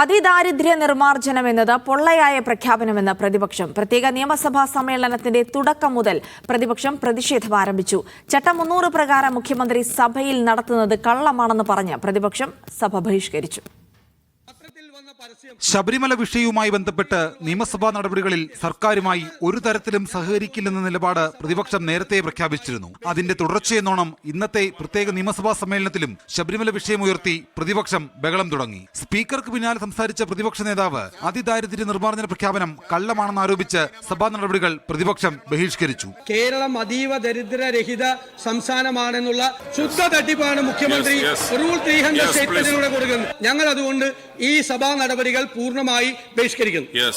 അതിദാരിദ്ര്യ നിർമ്മാർജനം എന്നത് പൊള്ളയായ പ്രഖ്യാപനമെന്ന് പ്രതിപക്ഷം. പ്രത്യേക നിയമസഭാ സമ്മേളനത്തിന്റെ തുടക്കം മുതൽ പ്രതിപക്ഷം പ്രതിഷേധം ആരംഭിച്ചു. ചട്ടം മുന്നൂറ് പ്രകാരം മുഖ്യമന്ത്രി സഭയിൽ നടത്തുന്നത് കള്ളമാണെന്ന് പറഞ്ഞ് പ്രതിപക്ഷം സഭ ബഹിഷ്കരിച്ചു. ശബരിമല വിഷയവുമായി ബന്ധപ്പെട്ട് നിയമസഭാ നടപടികളിൽ സർക്കാരുമായി ഒരു തരത്തിലും സഹകരിക്കില്ലെന്ന നിലപാട് പ്രതിപക്ഷം നേരത്തെ പ്രഖ്യാപിച്ചിരുന്നു. അതിന്റെ തുടർച്ചയെന്നോണം ഇന്നത്തെ പ്രത്യേക നിയമസഭാ സമ്മേളനത്തിലും ശബരിമല വിഷയമുയർത്തി പ്രതിപക്ഷം ബഹളം തുടങ്ങി. സ്പീക്കർക്ക് പിന്നാലെ സംസാരിച്ച പ്രതിപക്ഷ നേതാവ് അതിദാരിദ്ര്യ നിർമ്മാർജന പ്രഖ്യാപനം കള്ളമാണെന്ന് ആരോപിച്ച് സഭാ നടപടികൾ പ്രതിപക്ഷം ബഹിഷ്കരിച്ചു. കേരളം അതീവ ദരിദ്രരഹിത സംസ്ഥാനമാണെന്നുള്ള ശുദ്ധ തട്ടിപ്പാണ് മുഖ്യമന്ത്രി. റൂൾ ത്രീ ഹൺഡ്രഡ് Yes, സ്റ്റേറ്റ്മെന്റിലൂടെ കൊടുക്കുന്നത്. ഞങ്ങൾ അതുകൊണ്ട് ഈ സഭാ നടപടികൾ പൂർണമായി ബഹിഷ്കരിക്കുന്നു. Yes.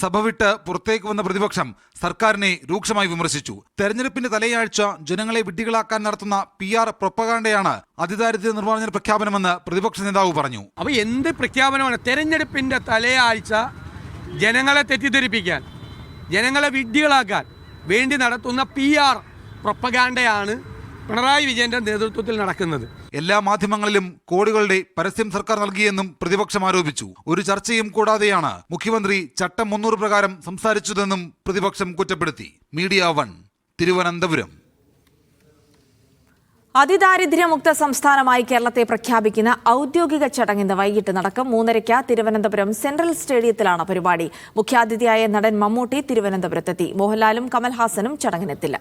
സഭ വിട്ട് പുറത്തേക്ക് വന്ന പ്രതിപക്ഷം സർക്കാരിനെ രൂക്ഷമായി വിമർശിച്ചു. തെരഞ്ഞെടുപ്പിന്റെ തലയാഴ്ച ജനങ്ങളെ വിഡ്ഢികളാക്കാൻ നടത്തുന്ന പി ആർ പ്രൊപ്പകാണ്ടയാണ് അതിദാരിദ്ര്യ നിർമ്മാർജന പ്രഖ്യാപനമെന്ന് പ്രതിപക്ഷ നേതാവ് പറഞ്ഞു. അപ്പൊ എന്ത് പ്രഖ്യാപനമാണ്? തെരഞ്ഞെടുപ്പിന്റെ തലയാഴ്ച ജനങ്ങളെ തെറ്റിദ്ധരിപ്പിക്കാൻ ജനങ്ങളെ വിഡ്ഢികളാക്കാൻ വേണ്ടി നടത്തുന്ന പി ആർ പ്രൊപ്പഗാൻഡയാണ് പിണറായി വിജയന്റെ നേതൃത്വത്തിൽ നടക്കുന്നത്. എല്ലാ മാധ്യമങ്ങളിലും കോടികളുടെ പരസ്യം സർക്കാർ നൽകിയെന്നും പ്രതിപക്ഷം ആരോപിച്ചു. ഒരു ചർച്ചയും കൂടാതെയാണ് മുഖ്യമന്ത്രി ചട്ടം മുന്നൂറ് പ്രകാരം സംസാരിച്ചതെന്നും പ്രതിപക്ഷം കുറ്റപ്പെടുത്തി. Media one Thiruvananthapuram. അതിദാരിദ്ര്യമുക്ത സംസ്ഥാനമായി കേരളത്തെ പ്രഖ്യാപിക്കുന്ന ഔദ്യോഗിക ചടങ്ങ് ഇന്ന് വൈകിട്ട് നടക്കും. മൂന്നരയ്ക്ക് തിരുവനന്തപുരം സെൻട്രൽ സ്റ്റേഡിയത്തിലാണ് പരിപാടി. മുഖ്യാതിഥിയായ നടൻ മമ്മൂട്ടി തിരുവനന്തപുരത്തെത്തി. മോഹൻലാലും കമൽഹാസനും ചടങ്ങിനെത്തില്ല.